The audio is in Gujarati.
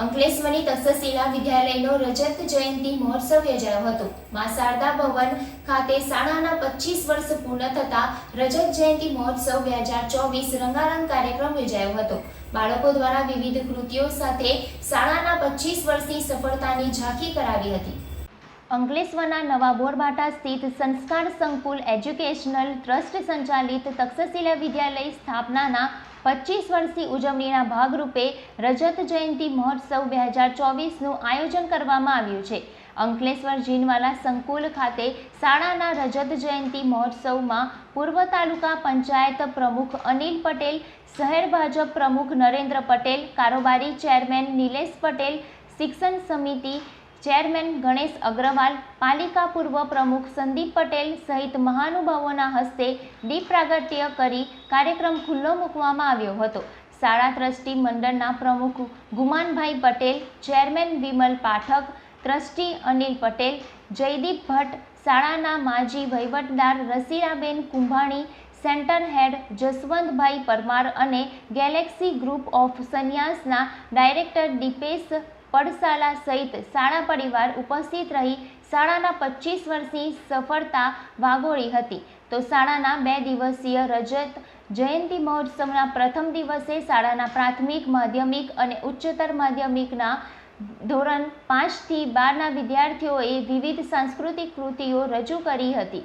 અંકલેશ્વરની તક્ષશિલા વિદ્યાલયનો રજત જયંતિ મહોત્સવ યોજાયો હતો. મા શારદા ભવન ખાતે શાળાના પચીસ વર્ષ પૂર્ણ થતા રજત જયંતિ મહોત્સવ બે હજાર ચોવીસ રંગારંગ કાર્યક્રમ યોજાયો હતો. બાળકો દ્વારા વિવિધ કૃતિઓ સાથે શાળાના પચીસ વર્ષની સફળતાની ઝાંખી કરાવી હતી. અંકલેશ્વરના નવા બોરબાટા સ્થિત સંસ્કાર સંકુલ એજ્યુકેશનલ ટ્રસ્ટ સંચાલિત તક્ષશિલા વિદ્યાલય સ્થાપનાના પચીસ વર્ષની ઉજવણીના ભાગરૂપે રજત જયંતિ મહોત્સવ બે હજાર ચોવીસનું આયોજન કરવામાં આવ્યું છે. અંકલેશ્વર જીનવાલા સંકુલ ખાતે શાળાના રજત જયંતિ મહોત્સવમાં પૂર્વ તાલુકા પંચાયત પ્રમુખ અનિલ પટેલ, શહેર ભાજપ પ્રમુખ નરેન્દ્ર પટેલ, કારોબારી ચેરમેન નિલેશ પટેલ, શિક્ષણ સમિતિ ચેરમેન ગણેશ અગ્રવાલ, પાલિકા પૂર્વ પ્રમુખ સંદીપ પટેલ સહિત મહાનુભાવોના હસ્તે દીપ કરી કાર્યક્રમ ખુલ્લો મૂકવામાં આવ્યો હતો. શાળા ટ્રસ્ટી મંડળના પ્રમુખ ગુમાનભાઈ પટેલ, ચેરમેન વિમલ પાઠક, ટ્રસ્ટી અનિલ પટેલ, જયદીપ ભટ્ટ, શાળાના માજી વહીવટદાર રસીરાબેન કુંભાણી, સેન્ટર હેડ જસવંતભાઈ પરમાર અને ગેલેક્સી ગ્રુપ ઓફ સંન્યાસના ડાયરેક્ટર દીપેશ પડસાલા સહિત શાળા પરિવાર ઉપસ્થિત રહી શાળાના પચીસ વર્ષની સફળતા વાગોળી હતી. તો શાળાના બે દિવસીય રજત જયંતિ મહોત્સવના પ્રથમ દિવસે શાળાના પ્રાથમિક, માધ્યમિક અને ઉચ્ચતર માધ્યમિકના ધોરણ પાંચથી બારના વિદ્યાર્થીઓએ વિવિધ સાંસ્કૃતિક કૃતિઓ રજૂ કરી હતી.